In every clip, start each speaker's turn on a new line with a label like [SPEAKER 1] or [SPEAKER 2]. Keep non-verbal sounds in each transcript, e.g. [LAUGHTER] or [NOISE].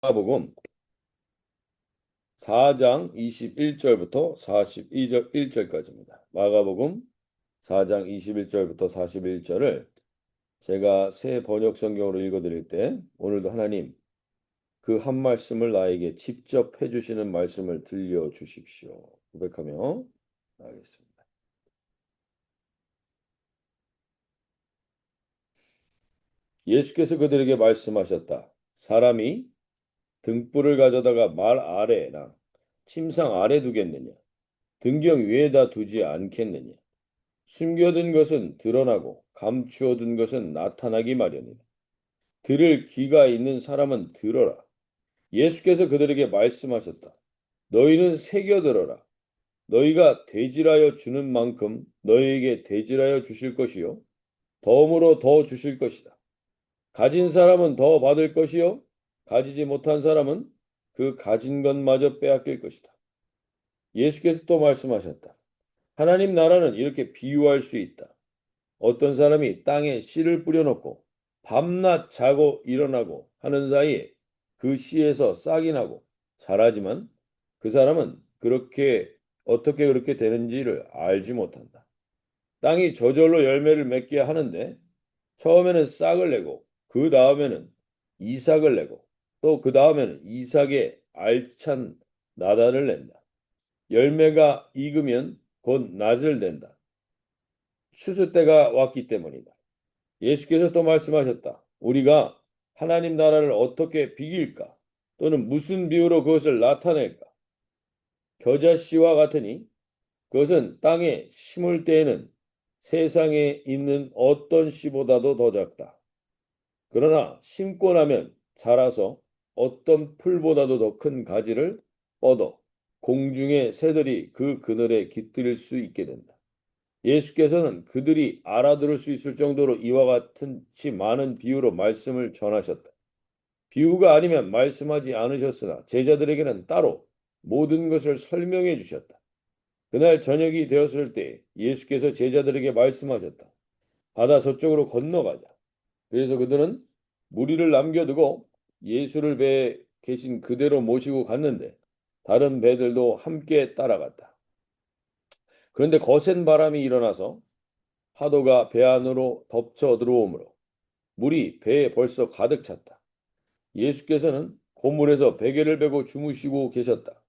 [SPEAKER 1] 마가복음 4장 21절부터 42절 1절까지입니다. 마가복음 4장 21절부터 41절을 제가 새 번역 성경으로 읽어 드릴 때 오늘도 하나님 그 한 말씀을 나에게 직접 해 주시는 말씀을 들려 주십시오. 고백하며 나가겠습니다. 예수께서 그들에게 말씀하셨다. 사람이 등불을 가져다가 말 아래나 침상 아래 두겠느냐? 등경 위에다 두지 않겠느냐? 숨겨둔 것은 드러나고 감추어둔 것은 나타나기 마련이다. 들을 귀가 있는 사람은 들어라. 예수께서 그들에게 말씀하셨다. 너희는 새겨 들어라. 너희가 대질하여 주는 만큼 너희에게 대질하여 주실 것이요. 덤으로 더 주실 것이다. 가진 사람은 더 받을 것이요. 가지지 못한 사람은 그 가진 것마저 빼앗길 것이다. 예수께서 또 말씀하셨다. 하나님 나라는 이렇게 비유할 수 있다. 어떤 사람이 땅에 씨를 뿌려놓고 밤낮 자고 일어나고 하는 사이에 그 씨에서 싹이 나고 자라지만 그 사람은 그렇게 어떻게 그렇게 되는지를 알지 못한다. 땅이 저절로 열매를 맺게 하는데 처음에는 싹을 내고 그 다음에는 이삭을 내고 또 그 다음에는 이삭의 알찬 나단을 낸다. 열매가 익으면 곧 낫을 댄다. 추수 때가 왔기 때문이다. 예수께서 또 말씀하셨다. 우리가 하나님 나라를 어떻게 비길까? 또는 무슨 비유로 그것을 나타낼까? 겨자씨와 같으니 그것은 땅에 심을 때에는 세상에 있는 어떤 씨보다도 더 작다. 그러나 심고 나면 자라서 어떤 풀보다도 더 큰 가지를 뻗어 공중의 새들이 그 그늘에 깃들 수 있게 된다. 예수께서는 그들이 알아들을 수 있을 정도로 이와 같은 치 많은 비유로 말씀을 전하셨다. 비유가 아니면 말씀하지 않으셨으나 제자들에게는 따로 모든 것을 설명해 주셨다. 그날 저녁이 되었을 때 예수께서 제자들에게 말씀하셨다. 바다 저쪽으로 건너가자. 그래서 그들은 무리를 남겨두고 예수를 배에 계신 그대로 모시고 갔는데 다른 배들도 함께 따라갔다. 그런데 거센 바람이 일어나서 파도가 배 안으로 덮쳐 들어오므로 물이 배에 벌써 가득 찼다. 예수께서는 고물에서 베개를 베고 주무시고 계셨다.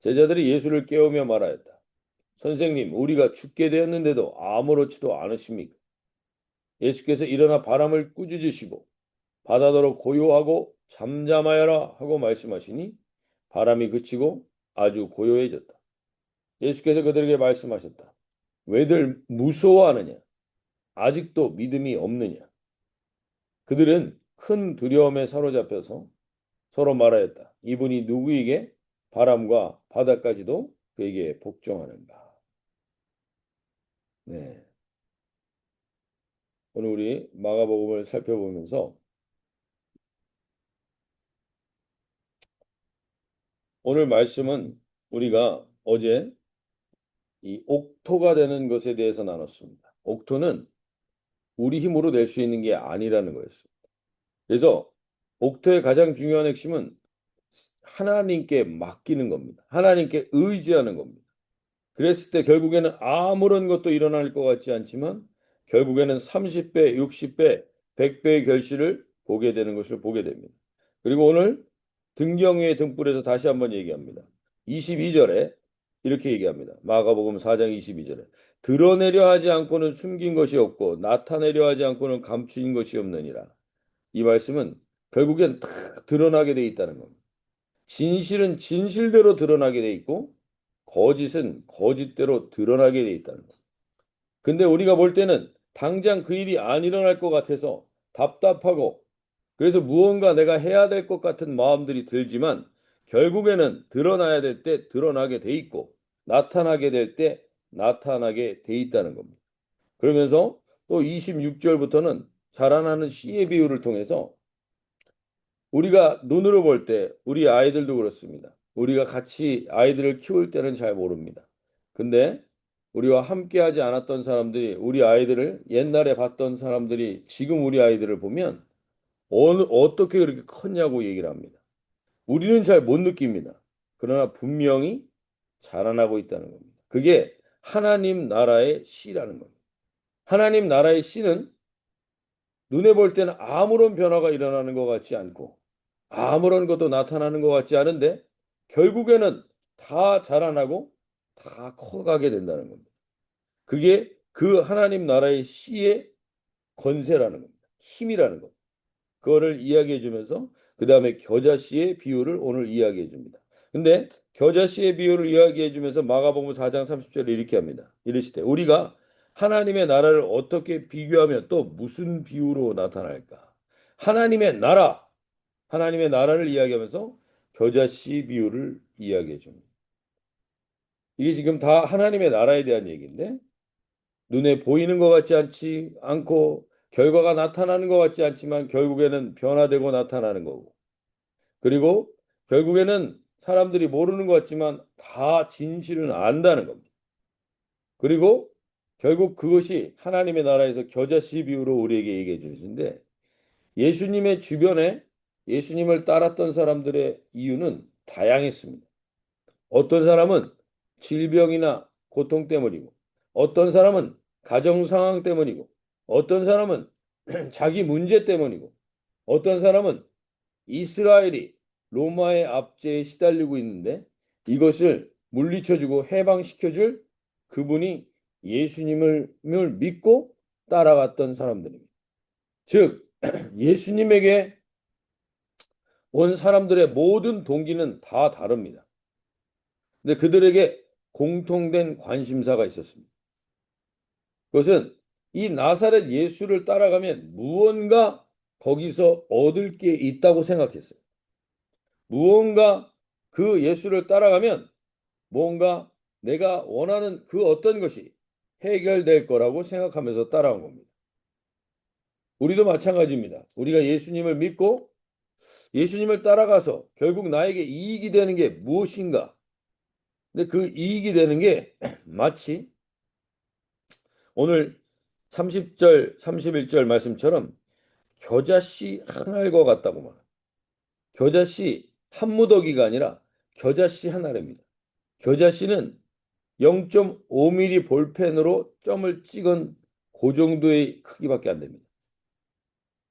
[SPEAKER 1] 제자들이 예수를 깨우며 말하였다. 선생님, 우리가 죽게 되었는데도 아무렇지도 않으십니까? 예수께서 일어나 바람을 꾸짖으시고 바다더러 고요하고 잠잠하여라 하고 말씀하시니 바람이 그치고 아주 고요해졌다. 예수께서 그들에게 말씀하셨다. 왜들 무서워하느냐? 아직도 믿음이 없느냐? 그들은 큰 두려움에 사로잡혀서 서로 말하였다. 이분이 누구에게 바람과 바다까지도 그에게 복종하는가? 네. 오늘 우리 마가복음을 살펴보면서 오늘 말씀은 우리가 어제 이 옥토가 되는 것에 대해서 나눴습니다. 옥토는 우리 힘으로 낼수 있는 게 아니라는 거였습니다. 그래서 옥토의 가장 중요한 핵심은 하나님께 맡기는 겁니다. 하나님께 의지하는 겁니다. 그랬을 때 결국에는 아무런 것도 일어날 것 같지 않지만 결국에는 30배, 60배, 100배의 결실을 보게 되는 것을 보게 됩니다. 그리고 오늘 등경의 등불에서 다시 한번 얘기합니다. 22절에 이렇게 얘기합니다. 마가복음 4장 22절에 드러내려 하지 않고는 숨긴 것이 없고 나타내려 하지 않고는 감추인 것이 없느니라. 이 말씀은 결국엔 다 드러나게 돼 있다는 겁니다. 진실은 진실대로 드러나게 돼 있고 거짓은 거짓대로 드러나게 돼 있다는 겁니다. 근데 우리가 볼 때는 당장 그 일이 안 일어날 것 같아서 답답하고 그래서 무언가 내가 해야 될 것 같은 마음들이 들지만 결국에는 드러나야 될 때 드러나게 돼 있고 나타나게 될 때 나타나게 돼 있다는 겁니다. 그러면서 또 26절부터는 자라나는 씨의 비유를 통해서 우리가 눈으로 볼 때 우리 아이들도 그렇습니다. 우리가 같이 아이들을 키울 때는 잘 모릅니다. 근데 우리와 함께 하지 않았던 사람들이 우리 아이들을 옛날에 봤던 사람들이 지금 우리 아이들을 보면 어느, 어떻게 그렇게 컸냐고 얘기를 합니다. 우리는 잘 못 느낍니다. 그러나 분명히 자라나고 있다는 겁니다. 그게 하나님 나라의 씨라는 겁니다. 하나님 나라의 씨는 눈에 볼 때는 아무런 변화가 일어나는 것 같지 않고 아무런 것도 나타나는 것 같지 않은데 결국에는 다 자라나고 다 커가게 된다는 겁니다. 그게 그 하나님 나라의 씨의 권세라는 겁니다. 힘이라는 겁니다. 그거를 이야기해 주면서 그 다음에 겨자씨의 비유를 오늘 이야기해 줍니다. 근데 겨자씨의 비유를 이야기해 주면서 마가복음 4장 30절에 이렇게 합니다. 이르시되 우리가 하나님의 나라를 어떻게 비교하며 또 무슨 비유로 나타날까? 하나님의 나라, 하나님의 나라를 이야기하면서 겨자씨 비유를 이야기해 줍니다. 이게 지금 다 하나님의 나라에 대한 얘기인데 눈에 보이는 것 같지 않지 않고 결과가 나타나는 것 같지 않지만 결국에는 변화되고 나타나는 거고 그리고 결국에는 사람들이 모르는 것 같지만 다 진실은 안다는 겁니다. 그리고 결국 그것이 하나님의 나라에서 겨자씨 비유로 우리에게 얘기해 주신데 예수님의 주변에 예수님을 따랐던 사람들의 이유는 다양했습니다. 어떤 사람은 질병이나 고통 때문이고 어떤 사람은 가정 상황 때문이고 어떤 사람은 [CLEARS THROAT] 자기 문제 때문이고 어떤 사람은 이스라엘이 로마의 압제에 시달리고 있는데 이것을 물리쳐주고 해방시켜줄 그분이 예수님을 믿고 따라갔던 사람들입니다. 즉 [CLEARS THROAT] 예수님에게 온 사람들의 모든 동기는 다 다릅니다. 근데 그들에게 공통된 관심사가 있었습니다. 그것은 이 나사렛 예수를 따라가면 무언가 거기서 얻을 게 있다고 생각했어요. 무언가 그 예수를 따라가면 뭔가 내가 원하는 그 어떤 것이 해결될 거라고 생각하면서 따라온 겁니다. 우리도 마찬가지입니다. 우리가 예수님을 믿고 예수님을 따라가서 결국 나에게 이익이 되는 게 무엇인가? 근데 그 이익이 되는 게 [CLEARS THROAT] 마치 오늘 30절, 31절 말씀처럼 겨자씨 한 알과 같다고 말. 겨자씨 한 무더기가 아니라 겨자씨 한 알입니다. 겨자씨는 0.5mm 볼펜으로 점을 찍은 그 정도의 크기밖에 안 됩니다.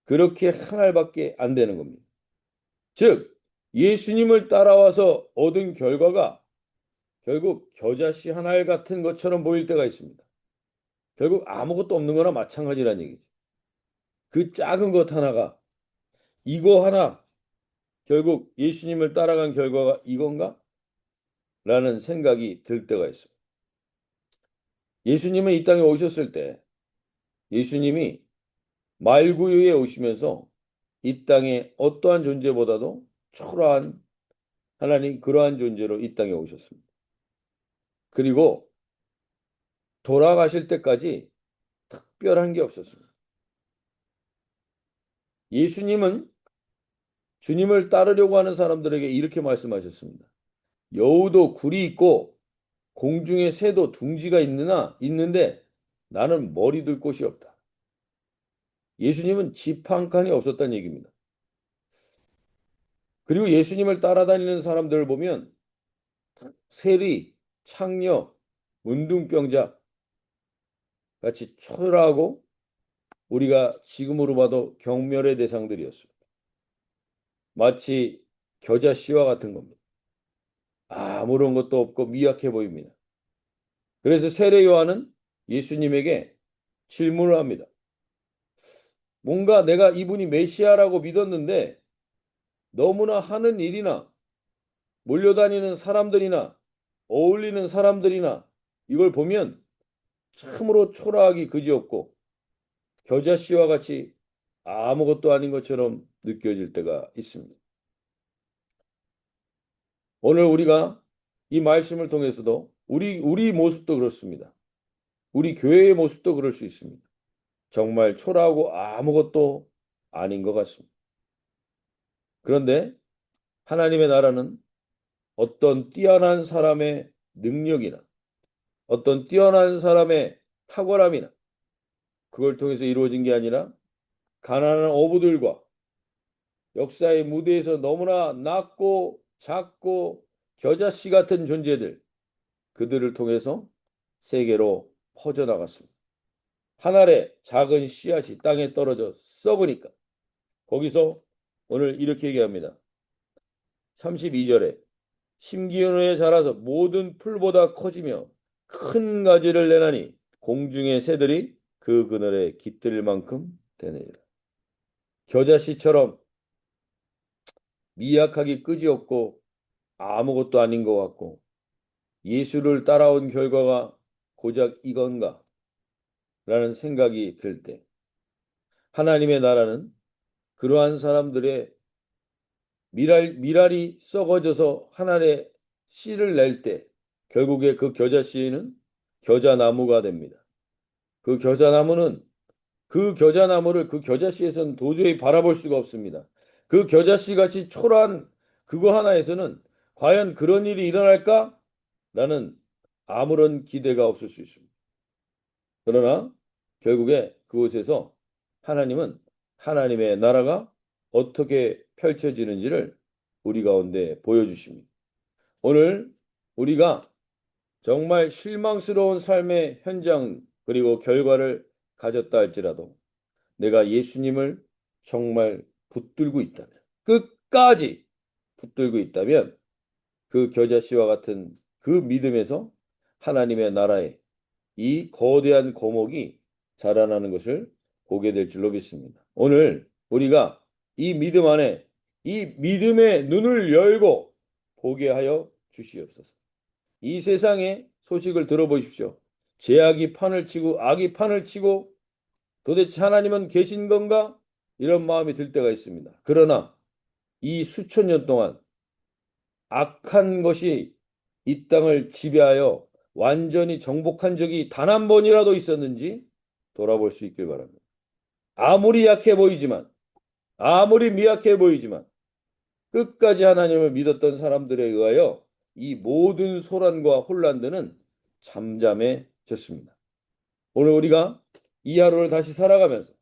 [SPEAKER 1] 그렇게 한 알밖에 안 되는 겁니다. 즉 예수님을 따라와서 얻은 결과가 결국 겨자씨 한 알 같은 것처럼 보일 때가 있습니다. 결국 아무것도 없는 거나 마찬가지란 얘기죠. 그 작은 것 하나가 이거 하나 결국 예수님을 따라간 결과가 이건가? 라는 생각이 들 때가 있어요. 예수님은 이 땅에 오셨을 때 예수님이 말구유에 오시면서 이 땅에 어떠한 존재보다도 초라한 하나님 그러한 존재로 이 땅에 오셨습니다. 그리고 돌아가실 때까지 특별한 게 없었습니다. 예수님은 주님을 따르려고 하는 사람들에게 이렇게 말씀하셨습니다. 여우도 굴이 있고 공중에 새도 둥지가 있느나 있는데 나는 머리 둘 곳이 없다. 예수님은 집 한 칸이 없었다는 얘기입니다. 그리고 예수님을 따라다니는 사람들을 보면 세리, 창녀, 문둥병자 같이 초라하고 우리가 지금으로 봐도 경멸의 대상들이었습니다. 마치 겨자씨와 같은 겁니다. 아무런 것도 없고 미약해 보입니다. 그래서 세례 요한은 예수님에게 질문을 합니다. 뭔가 내가 이분이 메시아라고 믿었는데 너무나 하는 일이나 몰려다니는 사람들이나 어울리는 사람들이나 이걸 보면 참으로 초라하기 그지없고 겨자씨와 같이 아무것도 아닌 것처럼 느껴질 때가 있습니다. 오늘 우리가 이 말씀을 통해서도 우리 우리 모습도 그렇습니다. 우리 교회의 모습도 그럴 수 있습니다. 정말 초라하고 아무것도 아닌 것 같습니다. 그런데 하나님의 나라는 어떤 뛰어난 사람의 능력이나 어떤 뛰어난 사람의 탁월함이나 그걸 통해서 이루어진 게 아니라 가난한 어부들과 역사의 무대에서 너무나 낮고 작고 겨자씨 같은 존재들 그들을 통해서 세계로 퍼져나갔습니다. 한 알의 작은 씨앗이 땅에 떨어져 썩으니까 거기서 오늘 이렇게 얘기합니다. 32절에 심기은에 자라서 모든 풀보다 커지며 큰 가지를 내나니 공중의 새들이 그 그늘에 깃들 만큼 되느니라. 겨자씨처럼 미약하기 끄지없고 아무것도 아닌 것 같고 예수를 따라온 결과가 고작 이건가? 라는 생각이 들 때 하나님의 나라는 그러한 사람들의 미랄, 미랄이 썩어져서 하늘에 씨를 낼 때 결국에 그 겨자 씨는 겨자나무가 됩니다. 그 겨자나무는 그 겨자나무를 그 겨자씨에서는 도저히 바라볼 수가 없습니다. 그 겨자씨 같이 초라한 그거 하나에서는 과연 그런 일이 일어날까? 라는 아무런 기대가 없을 수 있습니다. 그러나 결국에 그곳에서 하나님은 하나님의 나라가 어떻게 펼쳐지는지를 우리 가운데 보여주십니다. 오늘 우리가 정말 실망스러운 삶의 현장 그리고 결과를 가졌다 할지라도 내가 예수님을 정말 붙들고 있다면 끝까지 붙들고 있다면 그 겨자씨와 같은 그 믿음에서 하나님의 나라에 이 거대한 거목이 자라나는 것을 보게 될 줄로 믿습니다. 오늘 우리가 이 믿음 안에 이 믿음의 눈을 열고 보게 하여 주시옵소서. 이 세상의 소식을 들어보십시오. 제약이 판을 치고 악이 판을 치고 도대체 하나님은 계신 건가? 이런 마음이 들 때가 있습니다. 그러나 이 수천 년 동안 악한 것이 이 땅을 지배하여 완전히 정복한 적이 단 한 번이라도 있었는지 돌아볼 수 있길 바랍니다. 아무리 약해 보이지만, 아무리 미약해 보이지만, 끝까지 하나님을 믿었던 사람들에 의하여 이 모든 소란과 혼란들은 잠잠해졌습니다. 오늘 우리가 이 하루를 다시 살아가면서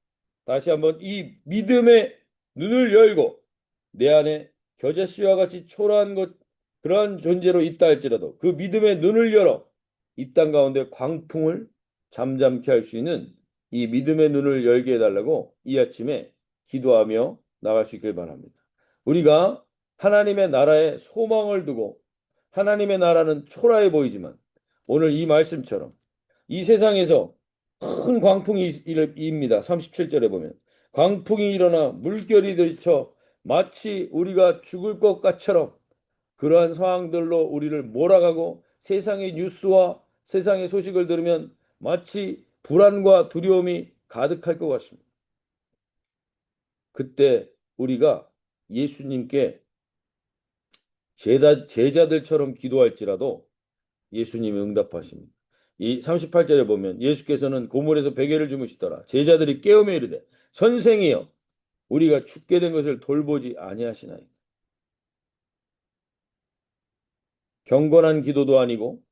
[SPEAKER 1] 다시 한번 이 믿음의 눈을 열고 내 안에 겨자씨와 같이 초라한 것 그러한 존재로 있다 할지라도 그 믿음의 눈을 열어 이 땅 가운데 광풍을 잠잠케 할 수 있는 이 믿음의 눈을 열게 해달라고 이 아침에 기도하며 나갈 수 있길 바랍니다. 우리가 하나님의 나라에 소망을 두고 하나님의 나라는 초라해 보이지만 오늘 이 말씀처럼 이 세상에서 큰 광풍이 입니다. 37절에 보면 광풍이 일어나 물결이 들쳐 마치 우리가 죽을 것 같처럼 그러한 상황들로 우리를 몰아가고 세상의 뉴스와 세상의 소식을 들으면 마치 불안과 두려움이 가득할 것 같습니다. 그때 우리가 예수님께 제자, 제자들처럼 기도할지라도 예수님이 응답하십니다. 이 38절에 보면 예수께서는 고물에서 베개를 주무시더라. 제자들이 깨우며 이르되 선생이여 우리가 죽게 된 것을 돌보지 아니하시나이까. 경건한 기도도 아니고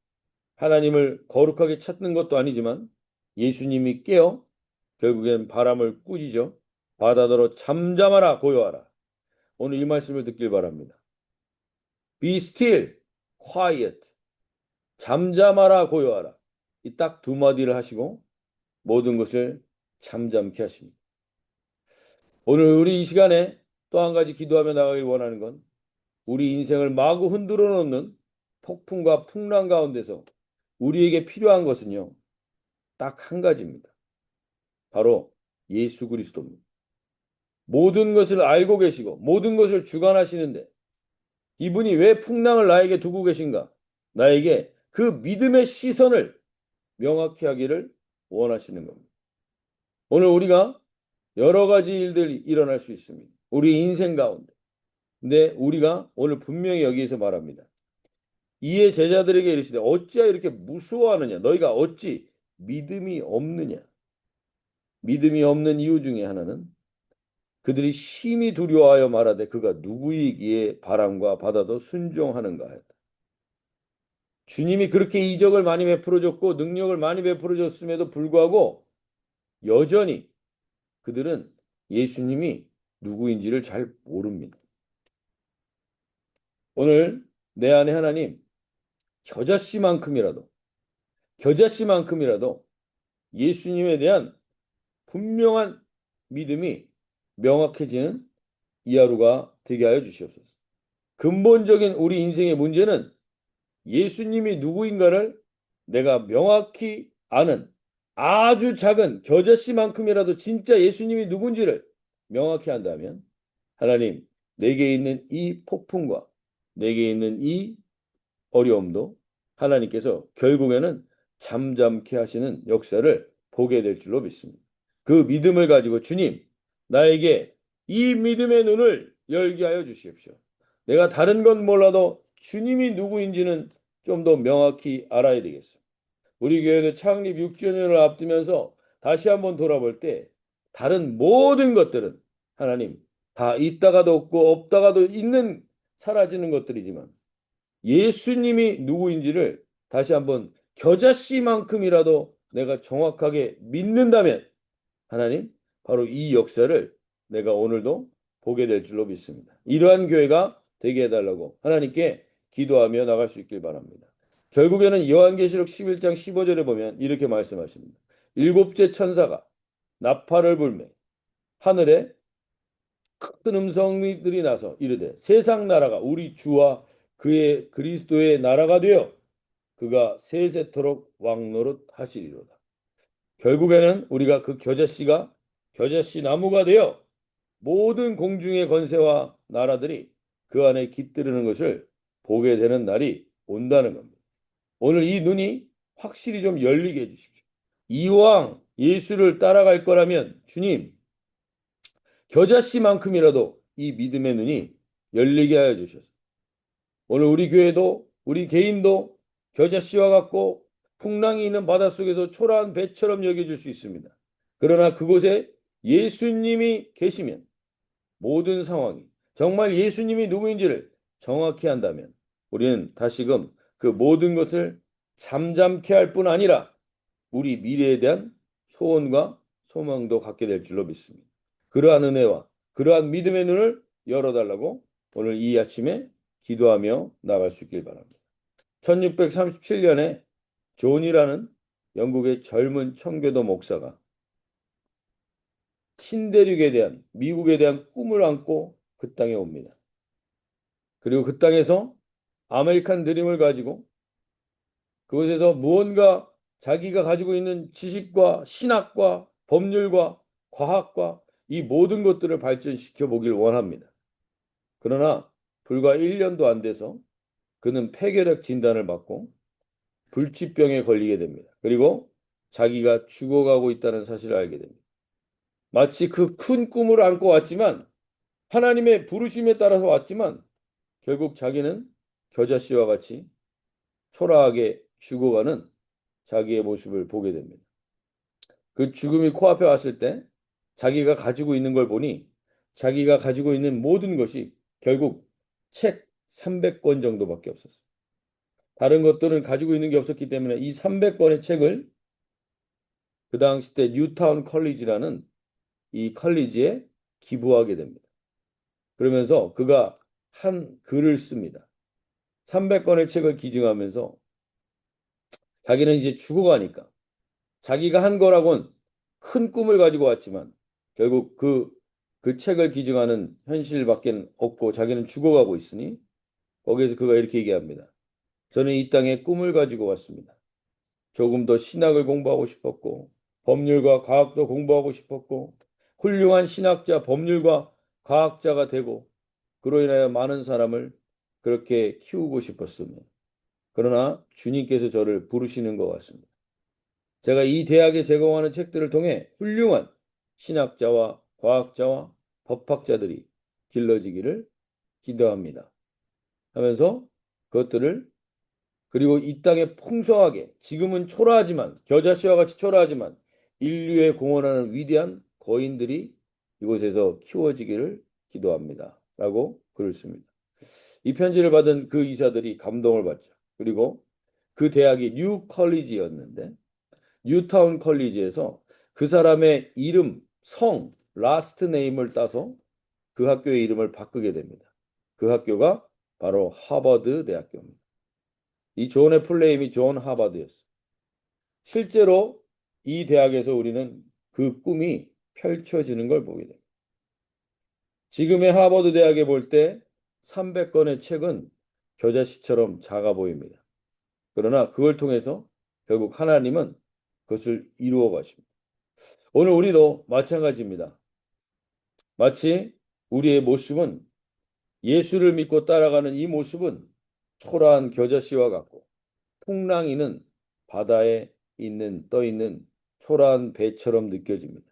[SPEAKER 1] 하나님을 거룩하게 찾는 것도 아니지만 예수님이 깨어 결국엔 바람을 꾸짖어 바다더러 잠잠하라 고요하라. 오늘 이 말씀을 듣길 바랍니다. Be still, quiet. 잠잠하라 고요하라. 이 딱 두 마디를 하시고 모든 것을 잠잠케 하십니다. 오늘 우리 이 시간에 또 한 가지 기도하며 나가길 원하는 건 우리 인생을 마구 흔들어 놓는 폭풍과 풍랑 가운데서 우리에게 필요한 것은요. 딱 한 가지입니다. 바로 예수 그리스도입니다. 모든 것을 알고 계시고 모든 것을 주관하시는데 이분이 왜 풍랑을 나에게 두고 계신가? 나에게 그 믿음의 시선을 명확히 하기를 원하시는 겁니다. 오늘 우리가 여러 가지 일들이 일어날 수 있습니다. 우리 인생 가운데. 근데 우리가 오늘 분명히 여기에서 말합니다. 이에 제자들에게 이르시되 어찌하여 이렇게 무서워하느냐? 너희가 어찌 믿음이 없느냐? 믿음이 없는 이유 중에 하나는 그들이 심히 두려워하여 말하되 그가 누구이기에 바람과 바다도 순종하는가 하였다. 주님이 그렇게 이적을 많이 베풀어 줬고 능력을 많이 베풀어 줬음에도 불구하고 여전히 그들은 예수님이 누구인지를 잘 모릅니다. 오늘 내 안에 하나님 겨자씨만큼이라도 겨자씨만큼이라도 예수님에 대한 분명한 믿음이 명확해지는 이 하루가 되게 하여 주시옵소서. 근본적인 우리 인생의 문제는 예수님이 누구인가를 내가 명확히 아는 아주 작은 겨자씨만큼이라도 진짜 예수님이 누군지를 명확히 한다면 하나님 내게 있는 이 폭풍과 내게 있는 이 어려움도 하나님께서 결국에는 잠잠케 하시는 역사를 보게 될 줄로 믿습니다. 그 믿음을 가지고 주님 나에게 이 믿음의 눈을 열게 하여 주십시오. 내가 다른 건 몰라도 주님이 누구인지는 좀 더 명확히 알아야 되겠어요. 우리 교회도 창립 6주년을 앞두면서 다시 한번 돌아볼 때 다른 모든 것들은 하나님 다 있다가도 없고 없다가도 있는 사라지는 것들이지만 예수님이 누구인지를 다시 한번 겨자씨만큼이라도 내가 정확하게 믿는다면 하나님 바로 이 역사를 내가 오늘도 보게 될 줄로 믿습니다. 이러한 교회가 되게 해달라고 하나님께 기도하며 나갈 수 있길 바랍니다. 결국에는 요한계시록 11장 15절에 보면 이렇게 말씀하십니다. 일곱째 천사가 나팔을 불매 하늘에 큰 음성들이 나서 이르되 세상 나라가 우리 주와 그의 그리스도의 나라가 되어 그가 세세토록 왕노릇 하시리로다. 결국에는 우리가 그 겨자씨가 겨자씨 나무가 되어 모든 공중의 건세와 나라들이 그 안에 깃들이는 것을 보게 되는 날이 온다는 겁니다. 오늘 이 눈이 확실히 좀 열리게 해주십시오. 이왕 예수를 따라갈 거라면 주님 겨자씨만큼이라도 이 믿음의 눈이 열리게 하여 주셔서 오늘 우리 교회도 우리 개인도 겨자씨와 같고 풍랑이 있는 바닷속에서 초라한 배처럼 여겨질 수 있습니다. 그러나 그곳에 예수님이 계시면 모든 상황이 정말 예수님이 누구인지를 정확히 한다면 우리는 다시금 그 모든 것을 잠잠케 할 뿐 아니라 우리 미래에 대한 소원과 소망도 갖게 될 줄로 믿습니다. 그러한 은혜와 그러한 믿음의 눈을 열어달라고 오늘 이 아침에 기도하며 나갈 수 있길 바랍니다. 1637년에 존이라는 영국의 젊은 청교도 목사가 신대륙에 대한 미국에 대한 꿈을 안고 그 땅에 옵니다. 그리고 그 땅에서 아메리칸 드림을 가지고 그곳에서 무언가 자기가 가지고 있는 지식과 신학과 법률과 과학과 이 모든 것들을 발전시켜 보길 원합니다. 그러나 불과 1년도 안 돼서 그는 폐결핵 진단을 받고 불치병에 걸리게 됩니다. 그리고 자기가 죽어가고 있다는 사실을 알게 됩니다. 마치 그 큰 꿈을 안고 왔지만 하나님의 부르심에 따라서 왔지만 결국 자기는 겨자씨와 같이 초라하게 죽어가는 자기의 모습을 보게 됩니다. 그 죽음이 코앞에 왔을 때 자기가 가지고 있는 걸 보니 자기가 가지고 있는 모든 것이 결국 책 300권 정도밖에 없었어요. 다른 것들은 가지고 있는 게 없었기 때문에 이 300권의 책을 그 당시 때 뉴타운 컬리지라는 이 컬리지에 기부하게 됩니다. 그러면서 그가 한 글을 씁니다. 300권의 책을 기증하면서 자기는 이제 죽어가니까 자기가 한 거라곤 큰 꿈을 가지고 왔지만 결국 그, 그 책을 기증하는 현실밖에 없고 자기는 죽어가고 있으니 거기에서 그가 이렇게 얘기합니다. 저는 이 땅에 꿈을 가지고 왔습니다. 조금 더 신학을 공부하고 싶었고 법률과 과학도 공부하고 싶었고 훌륭한 신학자, 법률과 과학자가 되고 그로 인하여 많은 사람을 그렇게 키우고 싶었으며 그러나 주님께서 저를 부르시는 것 같습니다. 제가 이 대학에 제공하는 책들을 통해 훌륭한 신학자와 과학자와 법학자들이 길러지기를 기도합니다. 하면서 그것들을 그리고 이 땅에 풍성하게 지금은 초라하지만 겨자씨와 같이 초라하지만 인류에 공헌하는 위대한 거인들이 이곳에서 키워지기를 기도합니다. 라고 글을 씁니다. 이 편지를 받은 그 이사들이 감동을 받죠. 그리고 그 대학이 뉴 컬리지였는데 뉴타운 컬리지에서 그 사람의 이름, 성, 라스트 네임을 따서 그 학교의 이름을 바꾸게 됩니다. 그 학교가 바로 하버드 대학교입니다. 이 존의 풀네임이 존 하버드였어요. 실제로 이 대학에서 우리는 그 꿈이 펼쳐지는 걸 보게 됩니다. 지금의 하버드 대학에 볼 때 300권의 책은 겨자씨처럼 작아 보입니다. 그러나 그걸 통해서 결국 하나님은 그것을 이루어 가십니다. 오늘 우리도 마찬가지입니다. 마치 우리의 모습은 예수를 믿고 따라가는 이 모습은 초라한 겨자씨와 같고 풍랑이는 바다에 있는 떠 있는 초라한 배처럼 느껴집니다.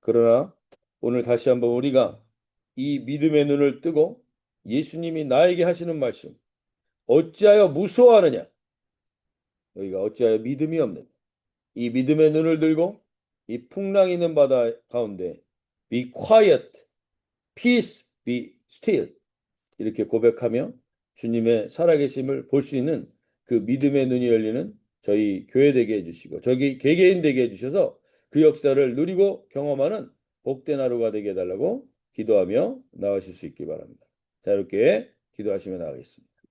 [SPEAKER 1] 그러나 오늘 다시 한번 우리가 이 믿음의 눈을 뜨고 예수님이 나에게 하시는 말씀 어찌하여 무서워하느냐? 여기가 어찌하여 믿음이 없는 이 믿음의 눈을 들고 이 풍랑 있는 바다 가운데 be quiet, peace, be still 이렇게 고백하며 주님의 살아계심을 볼 수 있는 그 믿음의 눈이 열리는 저희 교회 되게 해주시고 저기 개개인 되게 해주셔서 그 역사를 누리고 경험하는 복된 하루가 되게 해달라고 기도하며 나가실 수 있기 바랍니다. 자 이렇게 기도하시며 나가겠습니다.